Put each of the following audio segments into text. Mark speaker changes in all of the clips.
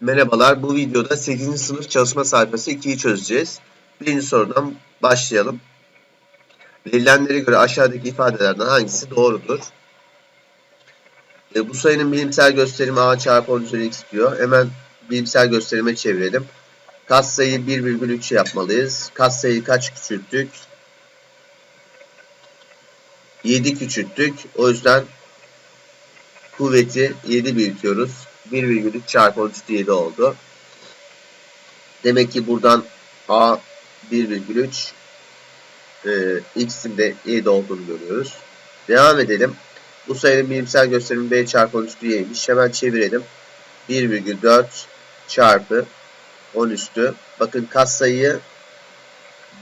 Speaker 1: Merhabalar, bu videoda 8. sınıf çalışma sayfası 2'yi çözeceğiz. Birinci sorudan başlayalım. Verilenlere göre aşağıdaki ifadelerden hangisi doğrudur? E, bu sayının bilimsel gösterimi a çarpı 10 üzeri x diyor. Hemen bilimsel gösterime çevirelim. Katsayı 1,3 yapmalıyız. Katsayıyı kaç küçülttük? 7 küçülttük. O yüzden kuvveti 7 büyütüyoruz. 1,3 çarpı 10 üstü 7 oldu. Demek ki buradan A 1,3 e, x'in de 7 olduğunu görüyoruz. Devam edelim. Bu sayının bilimsel gösterimi B çarpı 10 üstü y'ymiş. Hemen çevirelim. 1,4 çarpı 10 üstü. Bakın katsayıyı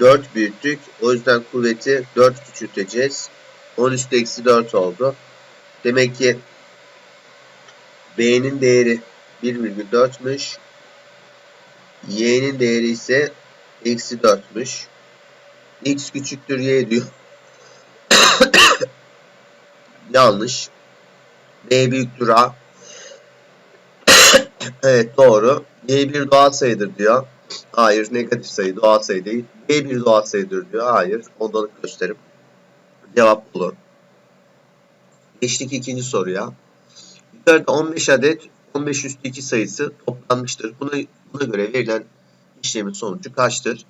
Speaker 1: 4 büyüttük. O yüzden kuvveti 4 küçülteceğiz. 10 üstü eksi 4 oldu. Demek ki B'nin değeri 1,4'müş. Y'nin değeri ise eksi 4'müş. X küçüktür Y diyor. Yanlış. B büyüktür A. evet doğru. Y bir doğal sayıdır diyor. Hayır negatif sayı doğal sayı değil. B bir doğal sayıdır diyor. Hayır. Ondalık gösterim. Cevap bulun. Geçtik ikinci soruya. Yukarıda 15 adet 15 üstü 2 sayısı toplanmıştır. Buna, buna göre verilen işlemin sonucu kaçtır?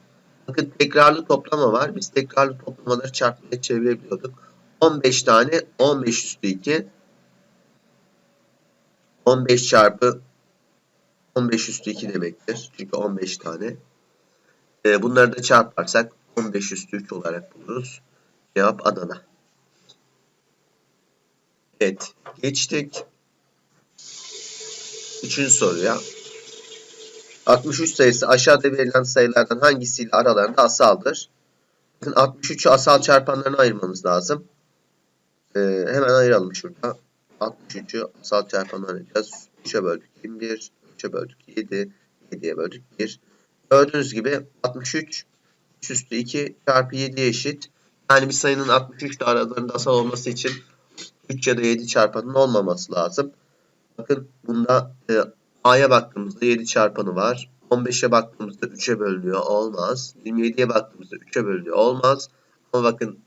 Speaker 1: Bakın tekrarlı toplama var. Biz tekrarlı toplamaları çarpmaya çevirebiliyorduk. 15 tane 15 üstü 2 15 çarpı 15 üstü 2 demektir. Çünkü 15 tane. Ee, bunları da çarparsak 15 üstü 3 olarak buluruz. Cevap Adana. Evet. Geçtik. Üçüncü soruya. 63 sayısı aşağıda verilen sayılardan hangisiyle aralarında asaldır? Bakın 63'ü asal çarpanlarına ayırmamız lazım. Ee, hemen ayıralım şurada. 63'ü asal çarpanlarına ayıracağız. 3'e böldük 21, 3'e böldük 7, 7'ye böldük 1. Gördüğünüz gibi 63 3 üstü 2 çarpı 7 eşit. Yani bir sayının 63 ile aralarında asal olması için 3 ya da 7 çarpanın olmaması lazım. Bakın bunda e, A'ya baktığımızda 7 çarpanı var. 15'e baktığımızda 3'e bölünüyor. Olmaz. 27'ye baktığımızda 3'e bölünüyor. Olmaz. Ama bakın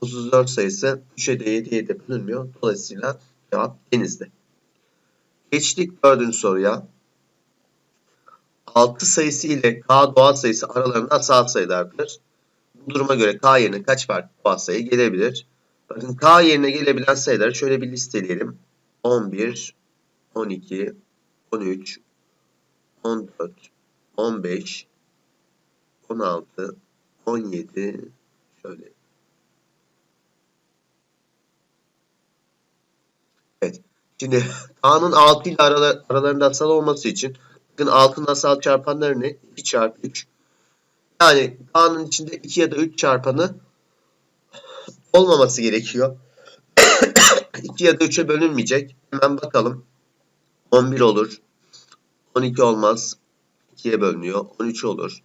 Speaker 1: 34 sayısı 3'e de 7'ye de bölünmüyor. Dolayısıyla cevap denizde. Geçtik dördüncü soruya. 6 sayısı ile K doğal sayısı aralarında asal sayılardır. Bu duruma göre K yerine kaç farklı doğal sayı gelebilir? Bakın K yerine gelebilen sayıları şöyle bir listeleyelim. 11, 12, 13, 14, 15, 16, 17, şöyle. Evet. Şimdi K'nın 6 ile aralar, aralarında asal olması için bakın 6'nın asal çarpanları ne? 2 çarpı 3. Yani K'nın içinde 2 ya da 3 çarpanı olmaması gerekiyor. 2 ya da 3'e bölünmeyecek. Hemen bakalım. 11 olur. 12 olmaz. 2'ye bölünüyor. 13 olur.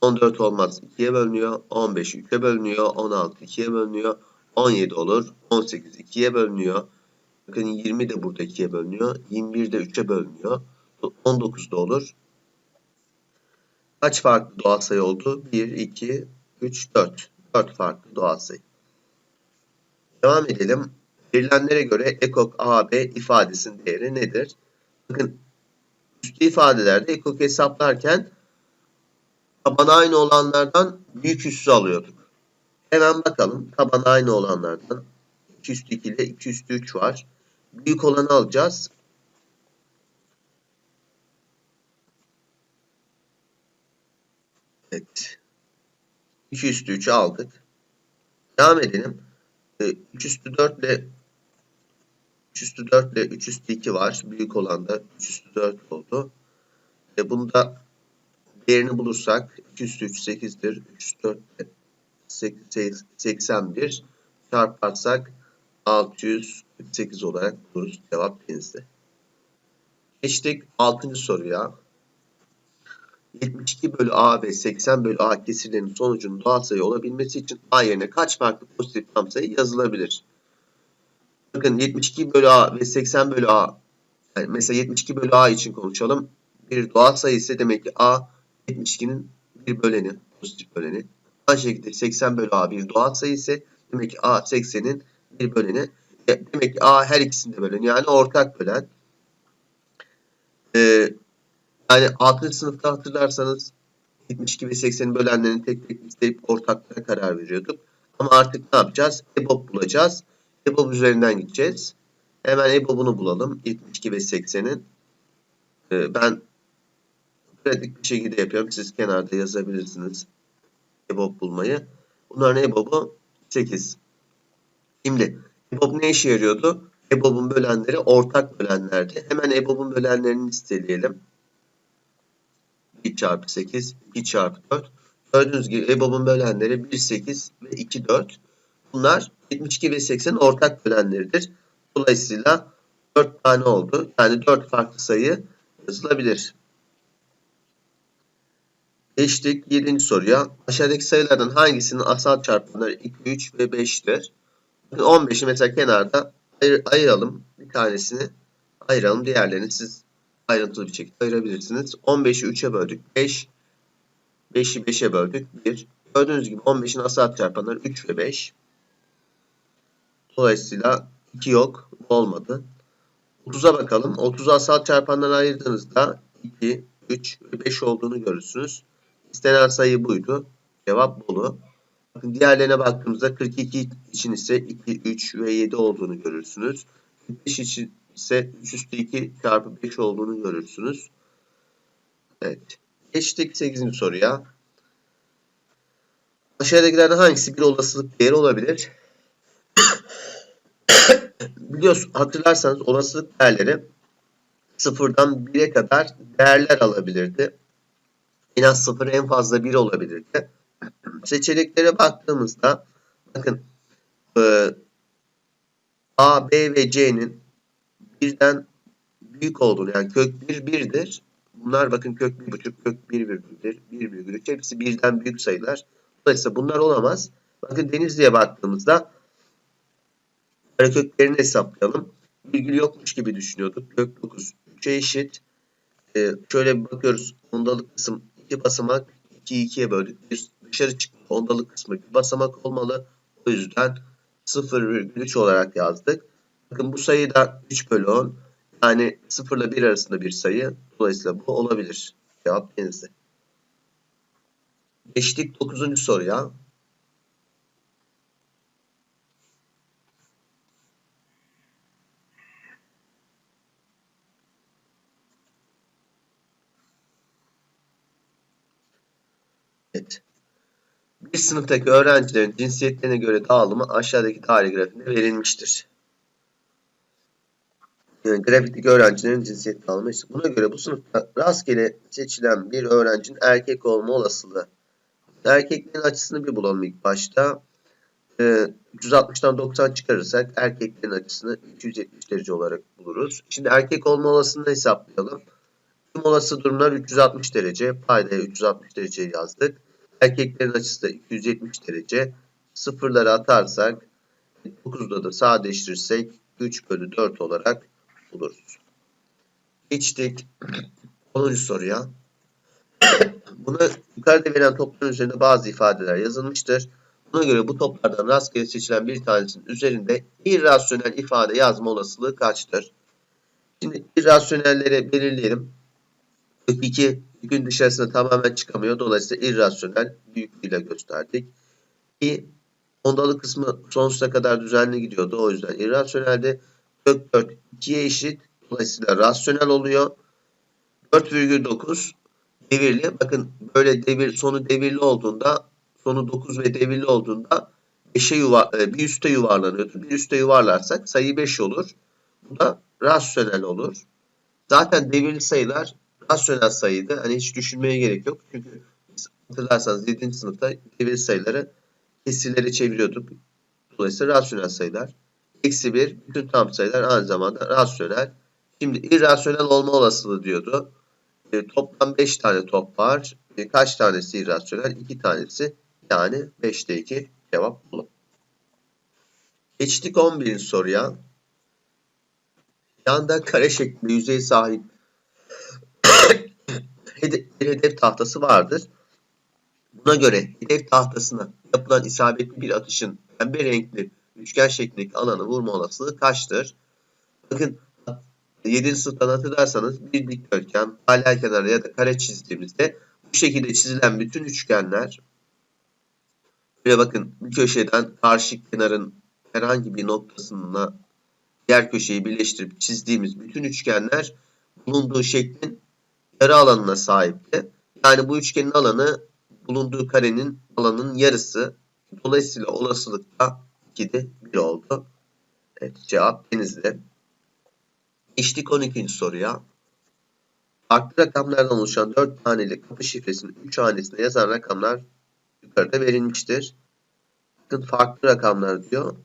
Speaker 1: 14 olmaz. 2'ye bölünüyor. 15 3'e bölünüyor. 16 2'ye bölünüyor. 17 olur. 18 2'ye bölünüyor. Bakın 20 de burada 2'ye bölünüyor. 21 de 3'e bölünüyor. 19 da olur. Kaç farklı doğal sayı oldu? 1, 2, 3, 4. 4 farklı doğal sayı. Devam edelim. Verilenlere göre ekok AB ifadesinin değeri nedir? Bakın üstü ifadelerde ekok hesaplarken taban aynı olanlardan büyük üssü alıyorduk. Hemen bakalım taban aynı olanlardan 2 üstü 2 ile 2 üstü 3 var. Büyük olanı alacağız. Evet. 2 üstü 3'ü aldık. Devam edelim. 3 üstü 4 ile 3 üstü 4 ile 3 üstü 2 var. Büyük olan da 3 üstü 4 oldu. E bunu da değerini bulursak 2 üstü 3 8'dir. 3 üstü 4 8, 81 çarparsak 648 olarak buluruz. Cevap denizde. Geçtik 6. soruya. 72 bölü A ve 80 bölü A kesirlerinin sonucunun doğal sayı olabilmesi için A yerine kaç farklı pozitif tam sayı yazılabilir? Bakın 72 bölü A ve 80 bölü A yani mesela 72 bölü A için konuşalım. bir doğal sayı ise demek ki A 72'nin bir böleni, pozitif böleni. Aynı şekilde 80 bölü A bir doğal sayı ise demek ki A 80'in bir böleni. E, Demek ki A her ikisinde bölen yani ortak bölen. Ee, yani 6. sınıfta hatırlarsanız 72 ve 80'in bölenlerini tek tek listeyip ortaklara karar veriyorduk. Ama artık ne yapacağız? EBOB bulacağız. EBOB üzerinden gideceğiz. Hemen EBOB'unu bulalım. 72 ve 80'in. Ee, ben pratik bir şekilde yapıyorum. Siz kenarda yazabilirsiniz. EBOB bulmayı. Bunların EBOB'u 8. Şimdi EBOB ne işe yarıyordu? EBOB'un bölenleri ortak bölenlerdi. Hemen EBOB'un bölenlerini listeleyelim. 1 çarpı 8, 2 çarpı 4. Gördüğünüz gibi EBOB'un bölenleri 1, 8 ve 2, 4. Bunlar 72 ve 80'in ortak bölenleridir. Dolayısıyla 4 tane oldu. Yani 4 farklı sayı yazılabilir. Geçtik 7. soruya. Aşağıdaki sayılardan hangisinin asal çarpanları 2, 3 ve 5'tir? 15'i mesela kenarda ayır, ayıralım. Bir tanesini ayıralım. Diğerlerini siz ayrıntılı bir şekilde ayırabilirsiniz. 15'i 3'e böldük. 5. 5'i 5'e böldük. 1. Gördüğünüz gibi 15'in asal çarpanları 3 ve 5. Dolayısıyla 2 yok. Bu olmadı. 30'a bakalım. 30'u asal çarpanlara ayırdığınızda 2, 3 ve 5 olduğunu görürsünüz. İstenen sayı buydu. Cevap Bolu. Bakın diğerlerine baktığımızda 42 için ise 2, 3 ve 7 olduğunu görürsünüz. 45 için ise 3 üstü 2 çarpı 5 olduğunu görürsünüz. Evet. Geçtik 8. soruya. Aşağıdakilerden hangisi bir olasılık değeri olabilir? Biliyorsun hatırlarsanız olasılık değerleri sıfırdan 1'e kadar değerler alabilirdi. En az 0 en fazla 1 olabilirdi. Seçeneklere baktığımızda bakın e, A, B ve C'nin birden büyük olduğunu yani kök 1 1'dir. Bunlar bakın kök 1,5 kök 1 virgüldür. 1 virgül hepsi birden büyük sayılar. Dolayısıyla bunlar olamaz. Bakın Denizli'ye baktığımızda köklerini hesaplayalım. Virgül yokmuş gibi düşünüyorduk. Kök 9 3'e eşit. Ee, şöyle bir bakıyoruz. Ondalık kısım 2 basamak 2'yi 2'ye böldük. Dışarı çıktı. Ondalık kısmı bir basamak olmalı. O yüzden 0,3 olarak yazdık. Bakın bu sayı da 3 bölü 10. Yani 0 ile 1 arasında bir sayı. Dolayısıyla bu olabilir. Cevap denizli. Geçtik 9. soruya. Evet. Bir sınıftaki öğrencilerin cinsiyetlerine göre dağılımı aşağıdaki tarih grafiğinde verilmiştir. Yani grafikteki öğrencilerin cinsiyet dağılımı işte. Buna göre bu sınıfta rastgele seçilen bir öğrencinin erkek olma olasılığı. Erkeklerin açısını bir bulalım ilk başta. Ee, 360'dan 90 çıkarırsak erkeklerin açısını 270 derece olarak buluruz. Şimdi erkek olma olasılığını hesaplayalım. Tüm olası durumlar 360 derece. Paydaya 360 derece yazdık. Erkeklerin açısı da 270 derece. Sıfırları atarsak 9'da da sadeleştirirsek 3 bölü 4 olarak buluruz. Geçtik 10. soruya. Buna yukarıda verilen topların üzerinde bazı ifadeler yazılmıştır. Buna göre bu toplardan rastgele seçilen bir tanesinin üzerinde irrasyonel ifade yazma olasılığı kaçtır? Şimdi irrasyonelleri belirleyelim. Kök 2 yükün dışarısına tamamen çıkamıyor. Dolayısıyla irrasyonel büyüklüğüyle gösterdik. Ki ondalık kısmı sonsuza kadar düzenli gidiyordu. O yüzden irrasyonelde kök 4 2'ye eşit. Dolayısıyla rasyonel oluyor. 4,9 devirli. Bakın böyle devir sonu devirli olduğunda sonu 9 ve devirli olduğunda 5'e yuvar, bir üste yuvarlanıyordu. Bir üste yuvarlarsak sayı 5 olur. Bu da rasyonel olur. Zaten devirli sayılar rasyonel sayıydı. Hani hiç düşünmeye gerek yok. Çünkü biz hatırlarsanız 7. sınıfta devirli sayıları kesirleri çeviriyorduk. Dolayısıyla rasyonel sayılar. Eksi 1 bütün tam sayılar aynı zamanda rasyonel. Şimdi irrasyonel olma olasılığı diyordu. E, toplam 5 tane top var. E, kaç tanesi irrasyonel? 2 tanesi. Yani 5'te 2 cevap bu. Geçtik 11. soruya. Yanda kare şeklinde yüzey sahip hede- bir hedef tahtası vardır. Buna göre hedef tahtasına yapılan isabetli bir atışın pembe renkli üçgen şeklindeki alanı vurma olasılığı kaçtır? Bakın 7. sınıftan hatırlarsanız bir dikdörtgen, paralel kenarı ya da kare çizdiğimizde bu şekilde çizilen bütün üçgenler Buraya bakın bir köşeden karşı kenarın herhangi bir noktasına diğer köşeyi birleştirip çizdiğimiz bütün üçgenler bulunduğu şeklin yarı alanına sahipti. Yani bu üçgenin alanı bulunduğu karenin alanının yarısı. Dolayısıyla olasılıkta 2'de 1 oldu. Evet cevap denizli. İştik 12. soruya. Farklı rakamlardan oluşan 4 taneli kapı şifresinin 3 hanesine yazan rakamlar yukarıda verilmiştir. Bakın farklı rakamlar diyor.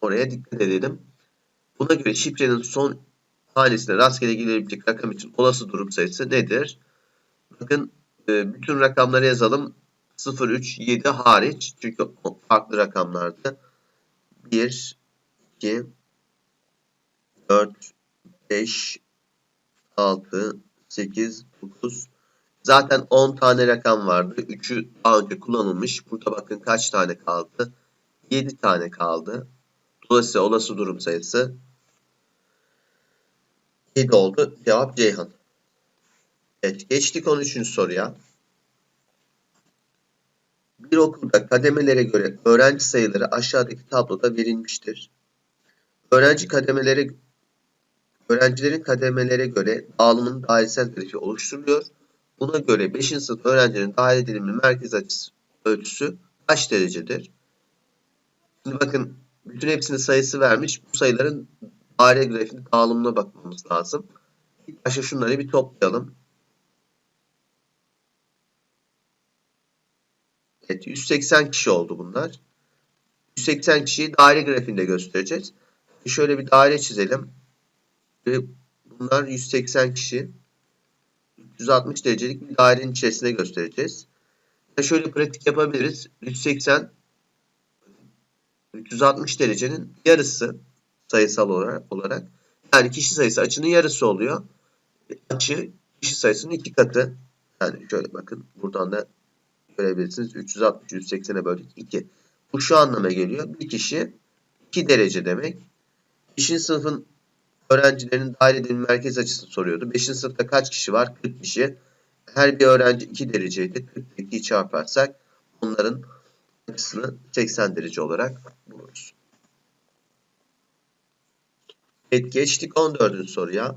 Speaker 1: Oraya dikkat edelim. Buna göre şifrenin son hanesine rastgele gelebilecek rakam için olası durum sayısı nedir? Bakın e, bütün rakamları yazalım. 0, 3, 7 hariç. Çünkü farklı rakamlardı. 1, 2, 4, 5, 6, 8, 9. Zaten 10 tane rakam vardı. 3'ü daha önce kullanılmış. Burada bakın kaç tane kaldı? 7 tane kaldı. Dolayısıyla olası durum sayısı 7 oldu. Cevap Ceyhan. Evet, geçtik 13. soruya. Bir okulda kademelere göre öğrenci sayıları aşağıdaki tabloda verilmiştir. Öğrenci kademeleri öğrencilerin kademelere göre dağılımın dairesel grafiği oluşturuluyor. Buna göre 5. sınıf öğrencinin dahil edilimli merkez açısı ölçüsü kaç derecedir? Şimdi bakın bütün hepsinin sayısı vermiş. Bu sayıların daire grafiğinin dağılımına bakmamız lazım. İlk başta şunları bir toplayalım. Evet 180 kişi oldu bunlar. 180 kişiyi daire grafiğinde göstereceğiz. Şöyle bir daire çizelim. Ve bunlar 180 kişi. 360 derecelik bir dairenin içerisine göstereceğiz. Ya şöyle pratik yapabiliriz. 180 360 derecenin yarısı sayısal olarak. Yani kişi sayısı açının yarısı oluyor. Açı kişi sayısının iki katı. Yani şöyle bakın buradan da görebilirsiniz. 360 180'e böldük 2. Bu şu anlama geliyor. Bir kişi 2 derece demek. 5. sınıfın öğrencilerin dahil edilmiş merkez açısını soruyordu. 5. sınıfta kaç kişi var? 40 kişi. Her bir öğrenci 2 dereceydi. 42'yi çarparsak onların açısını 80 derece olarak buluruz. Evet geçtik 14. soruya.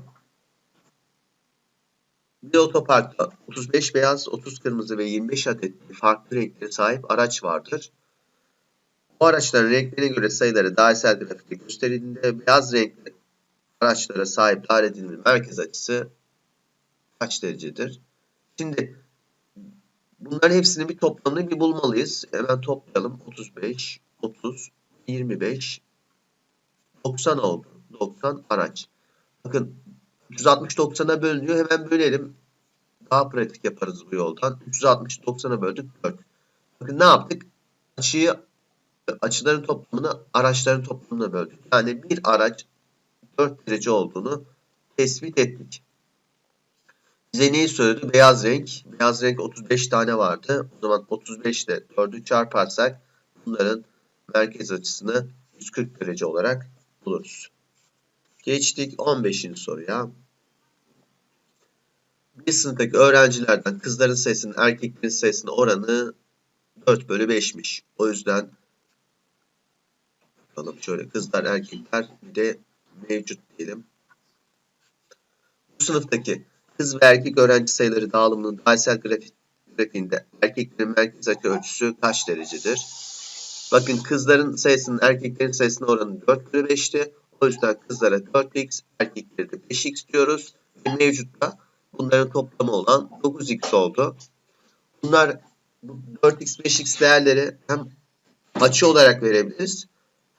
Speaker 1: Bir otoparkta 35 beyaz, 30 kırmızı ve 25 adet farklı renklere sahip araç vardır. Bu araçların renklerine göre sayıları dairesel grafikte gösterildiğinde beyaz renkli araçlara sahip daire edilmiş merkez açısı kaç derecedir? Şimdi bunların hepsini bir toplamını bir bulmalıyız. Hemen toplayalım. 35, 30, 25, 90 oldu. 90 araç. Bakın 360 90'a bölünüyor. Hemen bölelim. Daha pratik yaparız bu yoldan. 360 90'a böldük 4. Bakın ne yaptık? Açıyı açıların toplamını araçların toplamına böldük. Yani bir araç 4 derece olduğunu tespit ettik. Bize neyi söyledi? Beyaz renk. Beyaz renk 35 tane vardı. O zaman 35 ile 4'ü çarparsak bunların merkez açısını 140 derece olarak buluruz. Geçtik 15. soruya. Bir sınıftaki öğrencilerden kızların sayısının erkeklerin sayısına oranı 4 bölü 5'miş. O yüzden bakalım şöyle kızlar erkekler de mevcut diyelim. Bu sınıftaki kız ve erkek öğrenci sayıları dağılımının dairesel grafiğinde erkeklerin merkez açı ölçüsü kaç derecedir? Bakın kızların sayısının erkeklerin sayısına oranı 4 bölü 5'ti. O yüzden kızlara 4x, erkeklere de 5x diyoruz. Ve mevcutta bunların toplamı olan 9x oldu. Bunlar 4x, 5x değerleri hem açı olarak verebiliriz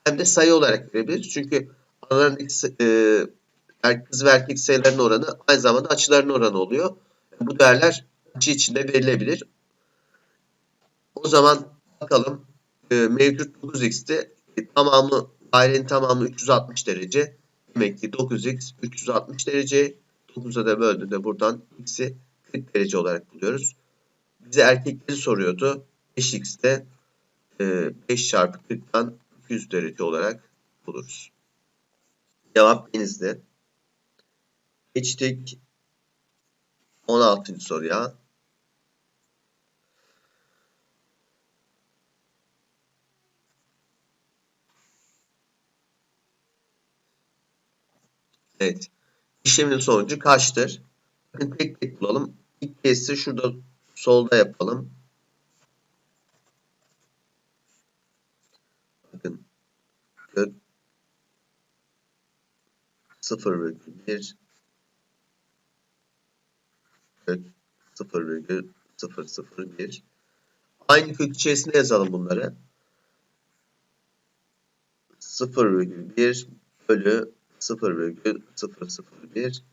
Speaker 1: hem de sayı olarak verebiliriz. Çünkü aralarındaki e, kız ve erkek sayılarının oranı aynı zamanda açıların oranı oluyor. Bu değerler açı içinde verilebilir. O zaman bakalım e, mevcut 9x'te e, tamamı dairenin tamamı 360 derece. Demek ki 9x 360 derece. 9'a da böldüğünde buradan x'i 40 derece olarak buluyoruz. Bize erkekleri soruyordu. 5x'te e, 5 çarpı 40'tan 200 derece olarak buluruz. Cevap denizde. Geçtik 16. soruya. Evet. İşlemin sonucu kaçtır? Bakın tek tek bulalım. İlk kesi şurada solda yapalım. Bakın kök 0,1 kök 0,001 Aynı kök içerisinde yazalım bunları. 0,1 bölü 0,001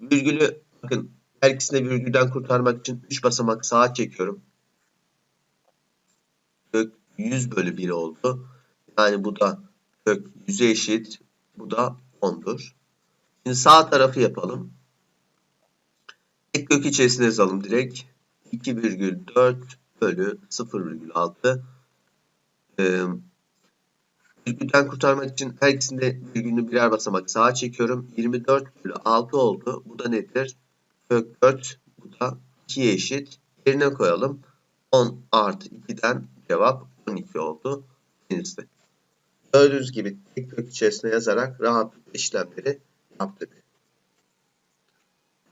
Speaker 1: virgülü bakın her ikisini virgülden kurtarmak için 3 basamak sağa çekiyorum. Kök 100 bölü 1 oldu. Yani bu da kök 100'e eşit. Bu da 10'dur. Şimdi sağ tarafı yapalım. Tek kök içerisine yazalım direkt. 2,4 bölü 0,6 ee, virgülden kurtarmak için her ikisinde virgülünü birer basamak sağa çekiyorum. 24 bölü 6 oldu. Bu da nedir? Kök 4. Bu da 2'ye eşit. Yerine koyalım. 10 artı 2'den cevap 12 oldu. Denizde. Gördüğünüz gibi tek kök içerisine yazarak rahatlıkla işlemleri yaptık.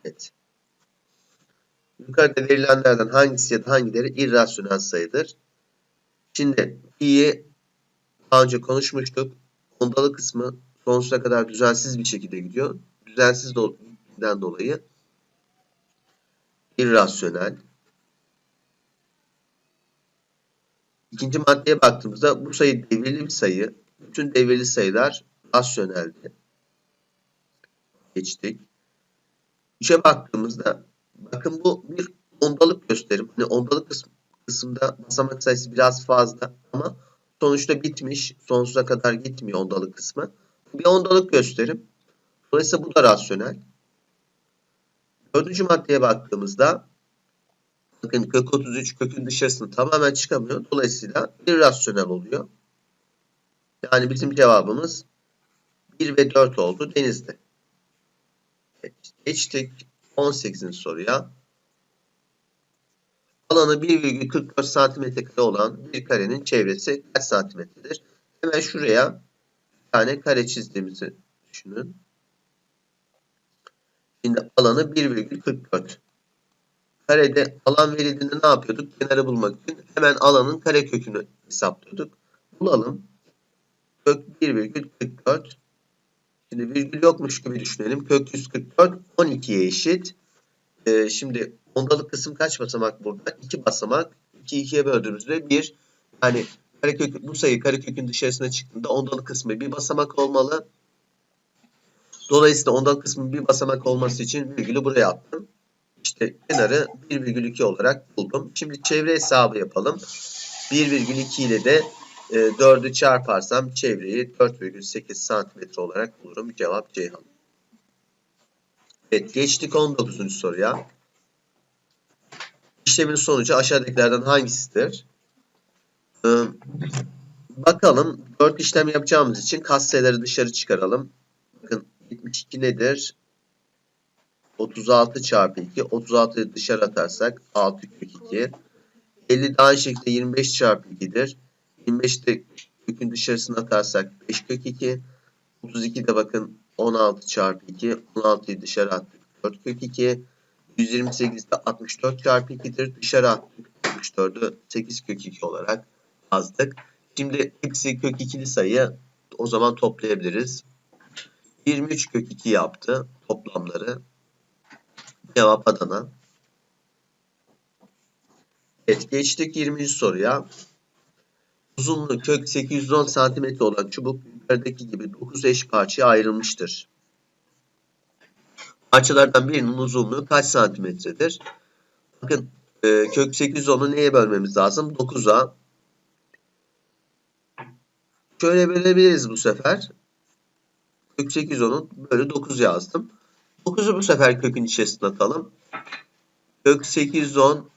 Speaker 1: Evet. Yukarıda verilenlerden hangisi ya da hangileri irrasyonel sayıdır? Şimdi i'yi daha önce konuşmuştuk. Ondalı kısmı sonsuza kadar düzensiz bir şekilde gidiyor. Düzensiz olduğundan dolayı irrasyonel. İkinci maddeye baktığımızda bu sayı devirli bir sayı. Bütün devirli sayılar rasyoneldi. Geçtik. Üçe baktığımızda bakın bu bir ondalık gösterim. Hani ondalık kısmı, kısımda basamak sayısı biraz fazla ama sonuçta bitmiş. Sonsuza kadar gitmiyor ondalık kısmı. Bir ondalık gösterim. Dolayısıyla bu da rasyonel. Dördüncü maddeye baktığımızda bakın kök 33 kökün dışarısını tamamen çıkamıyor. Dolayısıyla irrasyonel oluyor. Yani bizim cevabımız 1 ve 4 oldu denizde. Geçtik 18. soruya. Alanı 1,44 cm olan bir karenin çevresi kaç santimetredir? Hemen şuraya bir tane kare çizdiğimizi düşünün. Şimdi alanı 1,44. Karede alan verildiğinde ne yapıyorduk? Kenarı bulmak için hemen alanın kare kökünü hesaplıyorduk. Bulalım. Kök 1,44. Şimdi virgül yokmuş gibi düşünelim. Kök 144 12'ye eşit. Ee, şimdi ondalık kısım kaç basamak burada? 2 basamak. 2 2'ye böldüğümüzde 1. Yani karekök, bu sayı karekökün dışarısına çıktığında ondalık kısmı bir basamak olmalı. Dolayısıyla ondalık kısmı bir basamak olması için virgülü buraya attım. İşte kenarı 1,2 olarak buldum. Şimdi çevre hesabı yapalım. 1,2 ile de e, 4'ü çarparsam çevreyi 4,8 santimetre olarak bulurum. Cevap Ceyhan. Evet geçtik 19. soruya. İşlemin sonucu aşağıdakilerden hangisidir? Ee, bakalım 4 işlem yapacağımız için katsayıları dışarı çıkaralım. Bakın 72 nedir? 36 çarpı 2. 36'yı dışarı atarsak 6 kök 2. 50 daha aynı şekilde 25 çarpı 2'dir. 25 de kökün dışarısına atarsak 5 kök 2. 32 de bakın 16 çarpı 2. 16'yı dışarı attık. 4 kök 2. 128 de 64 çarpı 2'dir. Dışarı attık. 64'ü 8 kök 2 olarak yazdık. Şimdi hepsi kök 2'li sayı o zaman toplayabiliriz. 23 kök 2 yaptı toplamları. Cevap Adana. Evet geçtik 20. soruya. Uzunluğu kök 810 cm olan çubuk yukarıdaki gibi 9 eş parçaya ayrılmıştır. Parçalardan birinin uzunluğu kaç santimetredir? Bakın e, kök 810'u neye bölmemiz lazım? 9'a. Şöyle bölebiliriz bu sefer. Kök 810'u bölü 9 yazdım. 9'u bu sefer kökün içerisine atalım. Kök 810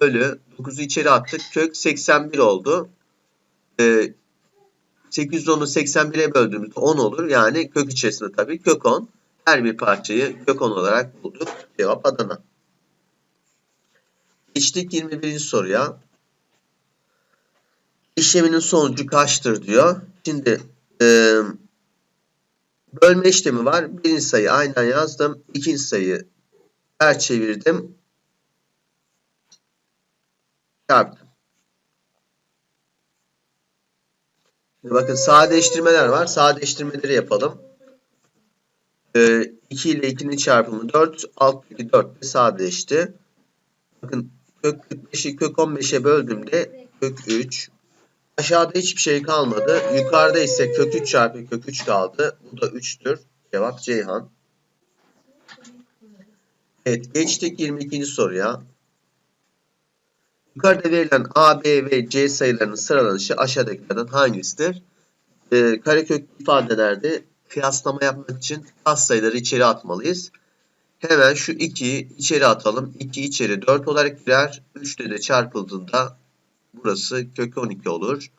Speaker 1: bölü 9'u içeri attık. Kök 81 oldu. Ee, 810'u 81'e böldüğümüzde 10 olur. Yani kök içerisinde tabii kök 10. Her bir parçayı kök 10 olarak bulduk. Cevap Adana. Geçtik 21. soruya. İşleminin sonucu kaçtır diyor. Şimdi e, bölme işlemi var. Birinci sayı aynen yazdım. İkinci sayı her çevirdim. Çarptım. Şimdi bakın sadeleştirmeler var. Sadeleştirmeleri yapalım. E, 2 ile 2'nin çarpımı 4. Alttaki 4 de sadeleşti. Bakın kök 45'i kök 15'e böldüğümde kök 3. Aşağıda hiçbir şey kalmadı. Yukarıda ise kök 3 çarpı kök 3 kaldı. Bu da 3'tür. Cevap Ceyhan. Evet geçtik 22. soruya. Yukarıda verilen A, B ve C sayılarının sıralanışı aşağıdakilerden hangisidir? Ee, karekök ifadelerde kıyaslama yapmak için az sayıları içeri atmalıyız. Hemen şu 2'yi içeri atalım. 2 içeri 4 olarak girer. 3 de çarpıldığında burası kök 12 olur.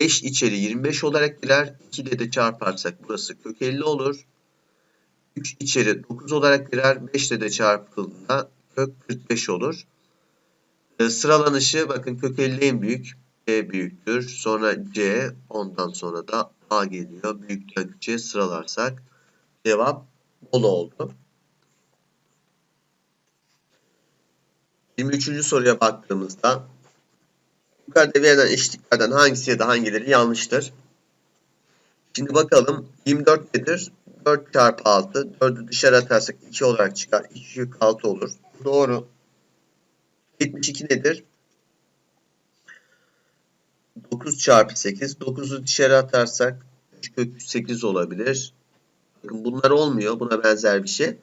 Speaker 1: 5 içeri 25 olarak girer. 2 de çarparsak burası kök 50 olur. 3 içeri 9 olarak girer. 5 de çarpıldığında kök 45 olur. E, sıralanışı bakın kök 50 en büyük. B büyüktür. Sonra C. Ondan sonra da A geliyor. Büyükten küçüğe sıralarsak cevap bol oldu. 23. soruya baktığımızda yukarıda verilen eşitliklerden hangisi ya da hangileri yanlıştır? Şimdi bakalım 24 nedir? 4 çarpı 6. 4'ü dışarı atarsak 2 olarak çıkar. 2 kök 6 olur. Doğru. 72 nedir? 9 çarpı 8. 9'u dışarı atarsak 3 kök 8 olabilir. Bakın bunlar olmuyor. Buna benzer bir şey.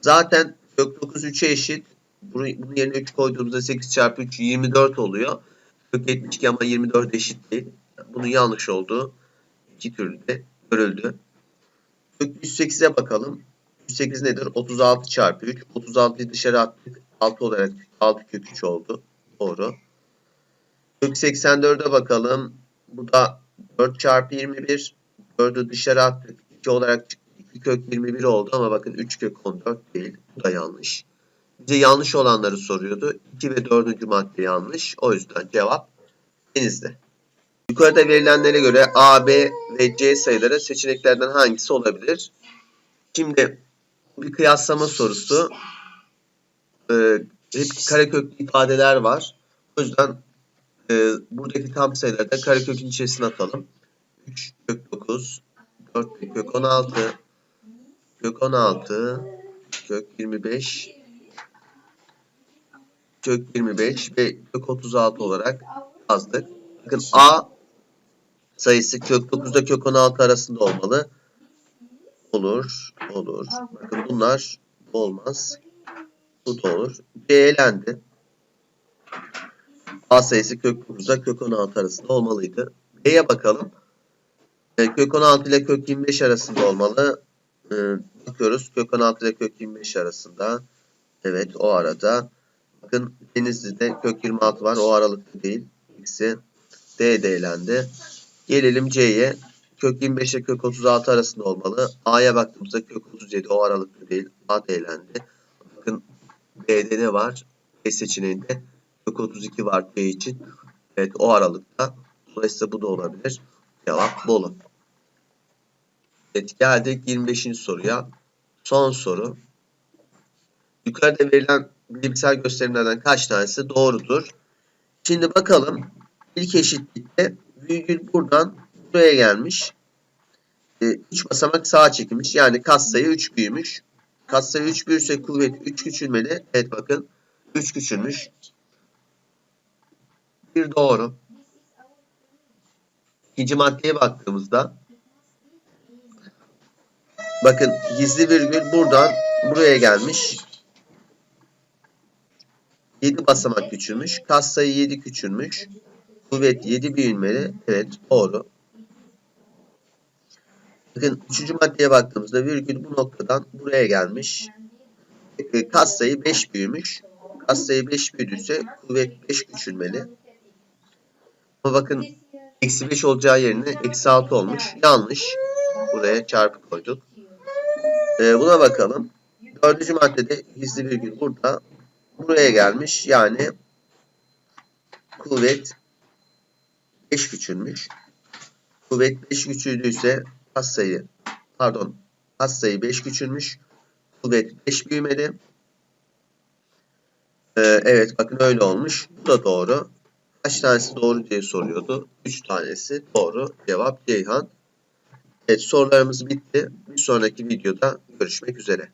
Speaker 1: Zaten kök 9 3'e eşit. Bunu, bunun yerine 3 koyduğumuzda 8 çarpı 3 24 oluyor. Kök 72 ama 24 eşit değil. Bunun yanlış olduğu iki türlü de görüldü. Kök 108'e bakalım. 108 nedir? 36 çarpı 3. 36'yı dışarı attık. 6 olarak 6 kök 3 oldu. Doğru. Kök 84'e bakalım. Bu da 4 çarpı 21. 4'ü dışarı attık. 2 olarak çıktı. 2 kök 21 oldu ama bakın 3 kök 14 değil. Bu da yanlış. Bize yanlış olanları soruyordu. 2 ve 4. madde yanlış. O yüzden cevap denizde. Yukarıda verilenlere göre A, B ve C sayıları seçeneklerden hangisi olabilir? Şimdi bir kıyaslama sorusu. Ee, hep kareköklü ifadeler var. O yüzden e, buradaki tam sayıları da karekökün içerisine atalım. 3 kök 9, 4 kök 16, kök 16, kök 25, kök 25 ve kök 36 olarak yazdık. Bakın A sayısı kök 9'da kök 16 arasında olmalı. Olur. Olur. Bakın bunlar olmaz. Bu da olur. C elendi. A sayısı kök 9'da kök 16 arasında olmalıydı. B'ye bakalım. E, kök 16 ile kök 25 arasında olmalı. E, bakıyoruz. Kök 16 ile kök 25 arasında. Evet o arada. Bakın Denizli'de kök 26 var. O aralıkta değil. İkisi D de elendi. Gelelim C'ye. Kök 25 ile kök 36 arasında olmalı. A'ya baktığımızda kök 37 o aralıkta değil. A. Bakın B'de ne var? B seçeneğinde kök 32 var B için. Evet o aralıkta. Dolayısıyla bu da olabilir. Cevap Bolu. Evet geldik 25. soruya. Son soru. Yukarıda verilen bilimsel gösterimlerden kaç tanesi doğrudur? Şimdi bakalım. İlk eşitlikte virgül buradan buraya gelmiş. 3 e, basamak sağa çekilmiş. Yani katsayı 3 büyümüş. Katsayı 3 büyürse kuvvet 3 küçülmeli. Evet bakın 3 küçülmüş. Bir doğru. İkinci maddeye baktığımızda bakın gizli virgül buradan buraya gelmiş. 7 basamak küçülmüş. Katsayı 7 küçülmüş. Kuvvet 7 büyümeli. Evet doğru. Bakın üçüncü maddeye baktığımızda virgül bu noktadan buraya gelmiş. Katsayı 5 büyümüş. katsayı 5 büyüdüyse kuvvet 5 küçülmeli. Ama bakın eksi 5 olacağı yerine eksi 6 olmuş. Yanlış. Buraya çarpı koyduk. Ee, buna bakalım. Dördüncü maddede gizli virgül burada. Buraya gelmiş. Yani kuvvet 5 küçülmüş. Kuvvet 5 küçüldüyse katsayı pardon katsayı 5 küçülmüş. Kuvvet 5 büyümeli. Ee, evet bakın öyle olmuş. Bu da doğru. Kaç tanesi doğru diye soruyordu. 3 tanesi doğru. Cevap Ceyhan. Evet sorularımız bitti. Bir sonraki videoda görüşmek üzere.